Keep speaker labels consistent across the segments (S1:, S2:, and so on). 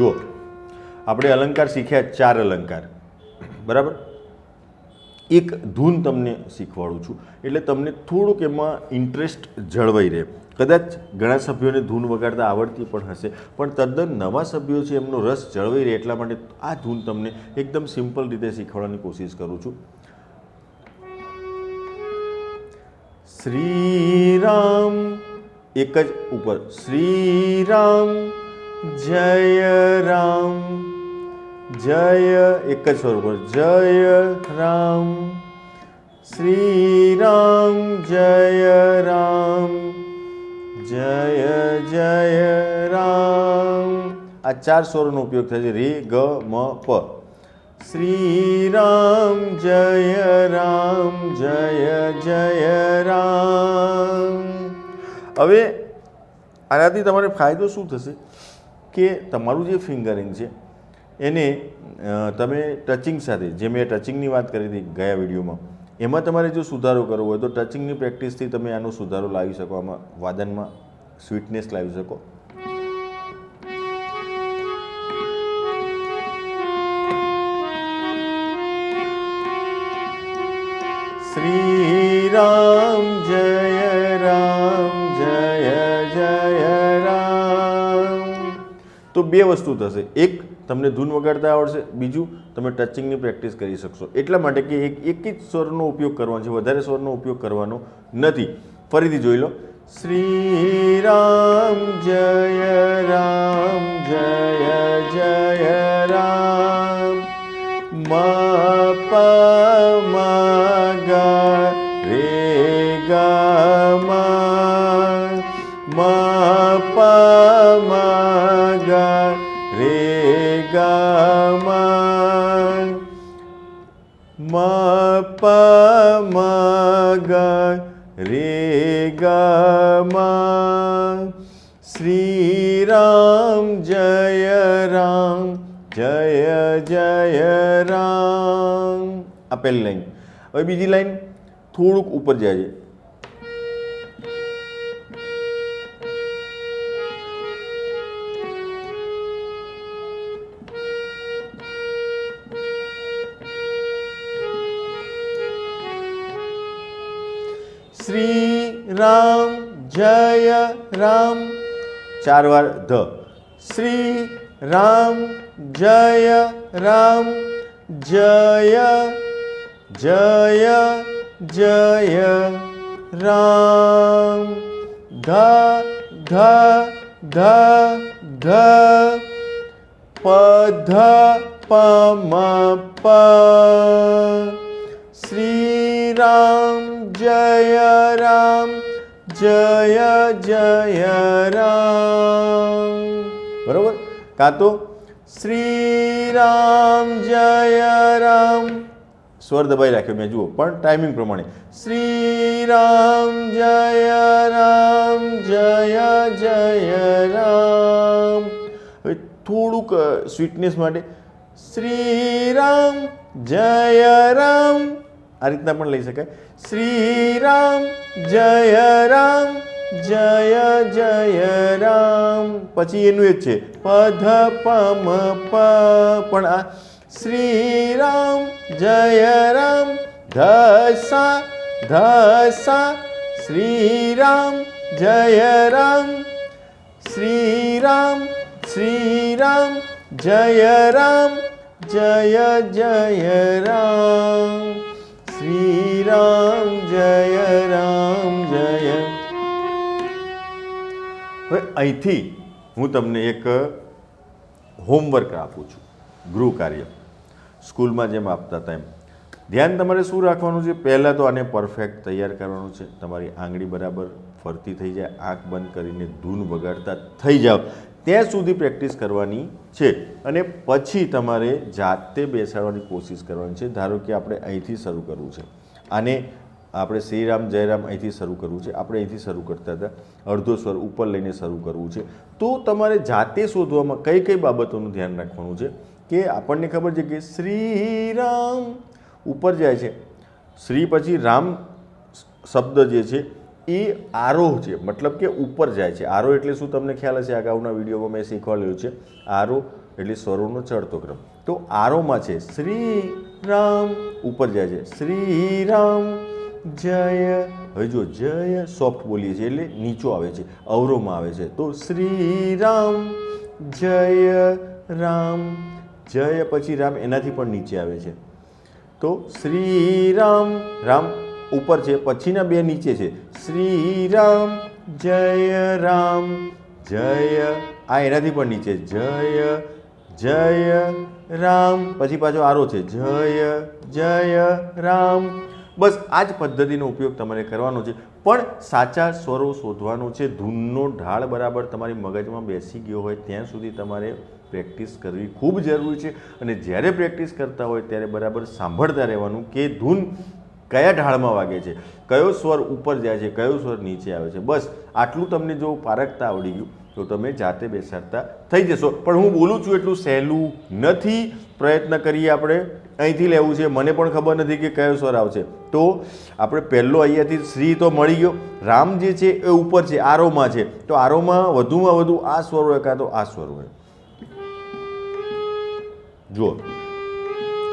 S1: જુઓ. આપણે અલંકાર શીખ્યા ચાર અલંકાર. બરાબર? એક ધૂન તમને શીખવાડું છું. એટલે તમને થોડુંક એમાં ઇન્ટરેસ્ટ જળવાઈ રહે. કદાચ ઘણા સભ્યોને ધૂન વગાડતા આવડતી પણ હશે. પણ તદ્દન નવા સભ્યો છે, એમનો રસ જળવાઈ રહે એટલા માટે આ ધૂન તમને એકદમ સિમ્પલ રીતે શીખવાડવાની કોશિશ કરું છું. શ્રી રામ એક જ ઉપર. શ્રી રામ જય રામ. જય એક જ સ્વરૂપ જય રામ. શ્રી રામ જય રામ. જય જય રામ. આ ચાર સ્વરોનો ઉપયોગ થાય છે. રી, ગ, મ, પ. શ્રી રામ જય રામ, જય જય રામ. હવે આનાથી તમારે ફાયદો શું થશે? કે તમારું જે ફિંગરિંગ છે, એને તમે ટચિંગ સાથે, જે મેં ટચિંગની વાત કરી હતી ગયા વિડીયોમાં, એમાં તમારે જો સુધારો કરવો હોય તો ટચિંગની પ્રેક્ટિસથી તમે આનો સુધારો લાવી શકો, આમાં વાદનમાં સ્વીટનેસ લાવી શકો. શ્રી રામ જય બે વસ્તુ થશે. એક, તમને ધૂન વગાડતા આવડશે. બીજું, તમે ટચિંગની પ્રેક્ટિસ કરી શકશો. એટલા માટે કે એક એક જ સ્વરનો ઉપયોગ કરવાનો છે. વધારે સ્વરનો ઉપયોગ કરવાનો નથી. ફરીથી જોઈ લો. શ્રી રામ જય રામ, જય જય રામ. મ મ પ મ ગ રે ગ મ શ્રી રામ જય રામ જય જય રામ આપેલ લાઈન હવે બીજી લાઈન થોડુંક ઉપર જાય છે શ્રી રામ જય રામ. ચાર વાર ધ. શ્રી રામ જય રામ. જય જય જય રામ. ધ ધ ધ ધ. ધ, પ, મ, પ. શ્રી રામ જય રામ જય જય રામ બરોબર કાં તો શ્રી રામ જય રામ સ્વર દબાઈ રાખ્યો મેં જુઓ પણ ટાઈમિંગ પ્રમાણે શ્રી રામ જય રામ જય જય રામ હવે થોડુંક સ્વીટનેસ માટે. શ્રી રામ જય રામ. આ રીતના પણ લઈ શકાય. શ્રી રામ જય રામ, જય જય રામ. પછી એનું એ જ છે, પધ પમ પ. પણ આ શ્રી રામ જય રામ ધસા ધસા શ્રી રામ જય રામ. શ્રી રામ શ્રી રામ જય રામ, જય જય રામ. શ્રી રામ જય રામ જય હવે અહીંથી હું તમને એક હોમવર્ક આપું છું, ગૃહ કાર્ય. સ્કૂલમાં જેમ આપતા હતા એમ. ધ્યાન તમારે શું રાખવાનું છે? પહેલાં તો આને પરફેક્ટ તૈયાર કરવાનું છે. તમારી આંગળી બરાબર ફરતી થઈ જાય, આંખ બંધ કરીને ધૂન વગાડતા થઈ જાઓ. ત્યાં સુધી પ્રેક્ટિસ કરવાની છે. અને પછી તમારે જાતે બેસાડવાની કોશિશ કરવાની છે, ધારો કે આપણે અહીંથી શરૂ કરવું છે. આને આપણે શ્રીરામ જયરામ અહીંથી શરૂ કરવું છે. આપણે અહીંથી શરૂ કરતા હતા, અડધો સ્વર ઉપર લઈને શરૂ કરવું છે. તો તમારે જાતે શોધવામાં કઈ કઈ બાબતોનું ધ્યાન રાખવાનું છે કે આપણને ખબર છે કે શ્રીરામ ઉપર જાય છે. શ્રી પછી રામ શબ્દ જે છે એ આરોહ છે, મતલબ કે ઉપર જાય છે. આરોહ એટલે શું તમને ખ્યાલ હશે? અગાઉના વિડીયોમાં મેં શીખવાડ્યું છે. આરોહ એટલે સ્વરોનો ચડતો ક્રમ. તો આરોમાં છે શ્રી રામ ઉપર જાય છે. શ્રી રામ જય, હવે જો જય સોફ્ટ બોલીએ છીએ એટલે નીચો આવે છે અવરોમાં આવે છે. તો શ્રી રામ જય રામ, જય પછી રામ એનાથી પણ નીચે આવે છે. તો શ્રી રામ રામ ઉપર છે, પછીના બે નીચે છે. શ્રી રામ જય રામ, જય, આ એનાથી પણ નીચે. જય જય રામ. પછી પાછો આરો છે. જય જય રામ. બસ, આ જ પદ્ધતિનો ઉપયોગ તમારે કરવાનો છે. પણ સાચા સ્વરો શોધવાનો છે. ધૂનનો ઢાળ બરાબર તમારી મગજમાં બેસી ગયો હોય, ત્યાં સુધી તમારે પ્રેક્ટિસ કરવી ખૂબ જરૂરી છે. અને જ્યારે પ્રેક્ટિસ કરતા હોય, ત્યારે બરાબર સાંભળતા રહેવાનું કે ધૂન કયા ઢાળમાં વાગે છે? કયો સ્વર ઉપર જાય છે? કયો સ્વર નીચે આવે છે? બસ, આટલું તમને જો પારખતા આવડી ગયું, તો તમે જાતે બેસાડતા થઈ જશો. પણ હું બોલું છું એટલું સહેલું નથી. પ્રયત્ન કરીએ આપણે. અહીંથી લેવું છે. મને પણ ખબર નથી કે કયો સ્વર આવશે. તો આપણે પહેલો અહીંયાથી શ્રી તો મળી ગયો. રામ જે છે એ ઉપર છે, આરોમાં છે. તો આરોમાં વધુમાં વધુ આ સ્વર હોય કાં તો આ સ્વર હોય? જુઓ.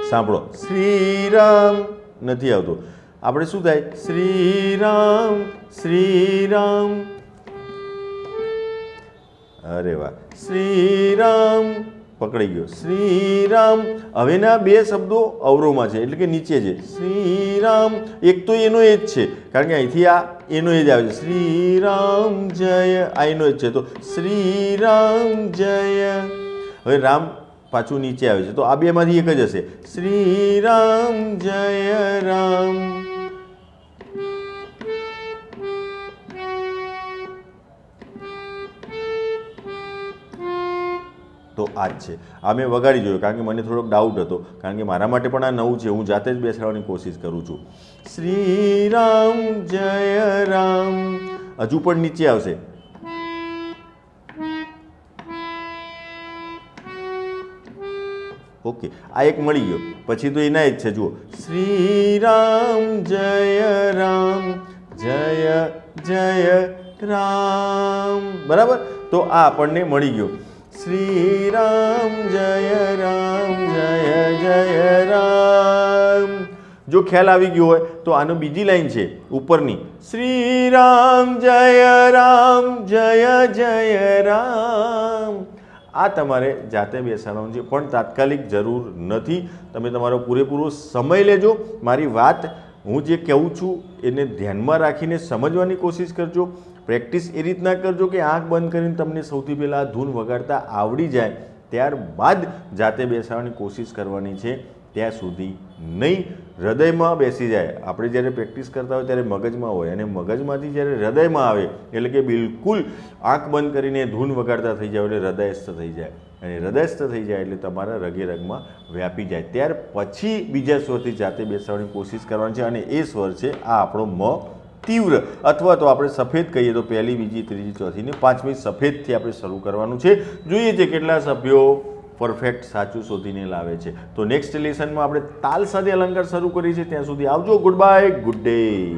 S1: સાંભળો. શ્રીરામ નથી આવતો. આપણે શું થાય? શ્રીરામ શ્રીરામ. અરે વાહ. શ્રીરામ. પકડી ગયો. શ્રીરામ. હવેના બે શબ્દો અવરોમાં છે, એટલે કે નીચે છે. શ્રીરામ. એક તો એનો એ જ છે, કારણ કે અહીંથી આ એનો એ જ આવે છે. શ્રીરામ જય. આ એનો જ છે. તો શ્રીરામ જય. હવે રામ પાછું નીચે આવે છે. તો આ બેમાંથી એક જ હશે. શ્રી રામ જય રામ. તો આ જ છે. આ મેં વગાડી જોયું, કારણ કે મને થોડોક ડાઉટ હતો. કારણ કે મારા માટે પણ આ નવું છે. હું જાતે જ બેસાડવાની કોશિશ કરું છું. શ્રી રામ જય રામ. હજુ પણ નીચે આવશે. ઓકે, આ એક મળી ગયો. પછી તો એના જ છે, જુઓ. શ્રી રામ જય રામ, જય જય રામ. બરાબર? તો આ આપણને મળી ગયો. શ્રી રામ જય રામ, જય જય રામ. જો ખ્યાલ આવી ગયો હોય, તો આનો બીજી લાઈન છે, ઉપરની. શ્રી રામ જય રામ, જય જય રામ. આ તમારે જાતે બેસાડવાનું છે. પણ તાત્કાલિક જરૂર નથી. તમે તમારો પૂરેપૂરો સમય લેજો. મારી વાત હું જે કહું છું, એને ધ્યાનમાં રાખીને સમજવાની કોશિશ કરજો. પ્રેક્ટિસ એ રીતના કરજો કે આંખ બંધ કરીને તમને સૌથી પહેલાં ધૂન વગાડતા આવડી જાય. ત્યારબાદ જાતે બેસાડવાની કોશિશ કરવાની છે. ત્યાં સુધી નહીં, હૃદયમાં બેસી જાય. આપણે જ્યારે પ્રેક્ટિસ કરતા હોય ત્યારે મગજમાં હોય અને મગજમાંથી જ્યારે હૃદયમાં આવે, એટલે કે બિલકુલ આંખ બંધ કરીને ધૂન વગાડતા થઈ જાય એટલે હૃદયસ્થ થઈ જાય. અને હૃદયસ્થ થઈ જાય એટલે તમારા રગે રગમાં વ્યાપી જાય. ત્યાર પછી બીજા સ્વરથી જાતે બેસાડવાની કોશિશ કરવાની છે અને એ સ્વર છે આ આપણો મ તીવ્ર. અથવા તો આપણે સફેદ કહીએ તો પહેલી, બીજી, ત્રીજી ચોથી ને પાંચમી સફેદથી આપણે શરૂ કરવાનું છે. જોઈએ છે કેટલા સભ્યો પરફેક્ટ સાચું શોધીને લાવે છે. તો નેક્સ્ટ લેસનમાં આપણે તાલ સાથે અલંકાર શરૂ કરીએ છીએ ત્યાં સુધી આવજો. Good bye good day